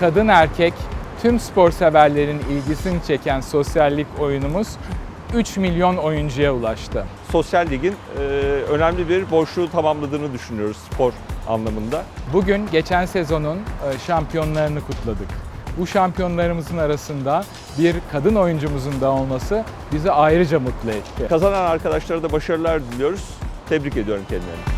kadın erkek tüm spor severlerin ilgisini çeken sosyallik oyunumuz 3 milyon oyuncuya ulaştı. Sosyal Lig'in e, önemli bir boşluğu tamamladığını düşünüyoruz spor anlamında. Bugün geçen sezonun e, şampiyonlarını kutladık. Bu şampiyonlarımızın arasında bir kadın oyuncumuzun da olması bizi ayrıca mutlu etti. Kazanan arkadaşlara da başarılar diliyoruz. Tebrik ediyorum kendilerini.